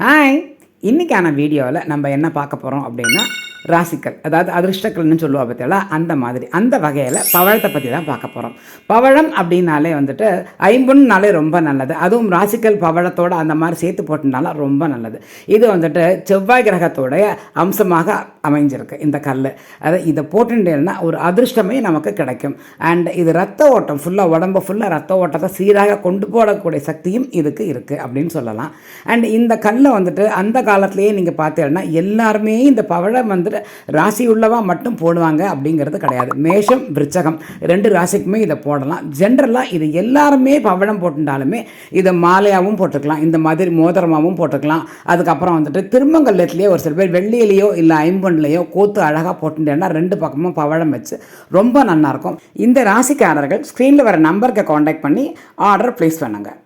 Hi இன்றைக்கான வீடியோவில் நம்ம என்ன பார்க்க போகிறோம் அப்படின்னா ராசிக்கல் அதாவது அதிர்ஷ்டக்கல்னு சொல்லுவா பார்த்தீங்களா அந்த மாதிரி. அந்த வகையில் பவழத்தை பற்றி தான் பார்க்க போகிறோம் பவழம் அப்படின்னாலே வந்துட்டு ஐம்பொன்னாலே ரொம்ப நல்லது. அதுவும் ராசிக்கல் பவழத்தோடு அந்த மாதிரி சேர்த்து போட்டனால ரொம்ப நல்லது. இது வந்துட்டு செவ்வாய் கிரகத்தோடைய அம்சமாக அமைஞ்சிருக்கு இந்த கல் அதை இதை போட்டுட்டேன்னா ஒரு அதிர்ஷ்டமே நமக்கு கிடைக்கும். அண்ட் இது ரத்த ஓட்டம் ஃபுல்லாக உடம்பு ஃபுல்லாக ரத்த ஓட்டத்தை சீராக கொண்டு போடக்கூடிய சக்தியும் இதுக்கு இருக்குது அப்படின்னு சொல்லலாம். அண்ட் இந்த கல்லை வந்துட்டு அந்த காலத்திலேயே நீங்கள் பார்த்தீங்கன்னா எல்லாருமே இந்த பவழம் வந்து வந்துட்டு ராசி உள்ளவா மட்டும் போடுவாங்க அப்படிங்கிறது கிடையாது. மேஷம் விருச்சகம் ரெண்டு ராசிக்குமே இதை போடலாம். ஜென்ரலாக இது எல்லாருமே பவழம் போட்டுட்டாலுமே இதை மாலையாகவும் போட்டுக்கலாம். இந்த மாதிரி மோதிரமாகவும் போட்டுக்கலாம். அதுக்கப்புறம் வந்துட்டு திருமங்கல்லத்துலேயே ஒரு சில பேர் வெள்ளியிலேயோ இல்லை ஐம்பொன்லையோ கோத்து அழகாக போட்டுட்டேன்னா ரெண்டு பக்கமும் பவழம் வச்சு ரொம்ப நல்லாயிருக்கும். இந்த ராசிக்காரர்கள் ஸ்க்ரீனில் வர நம்பருக்கு காண்டாக்ட் பண்ணி ஆர்டர் ப்ளேஸ் பண்ணுங்கள்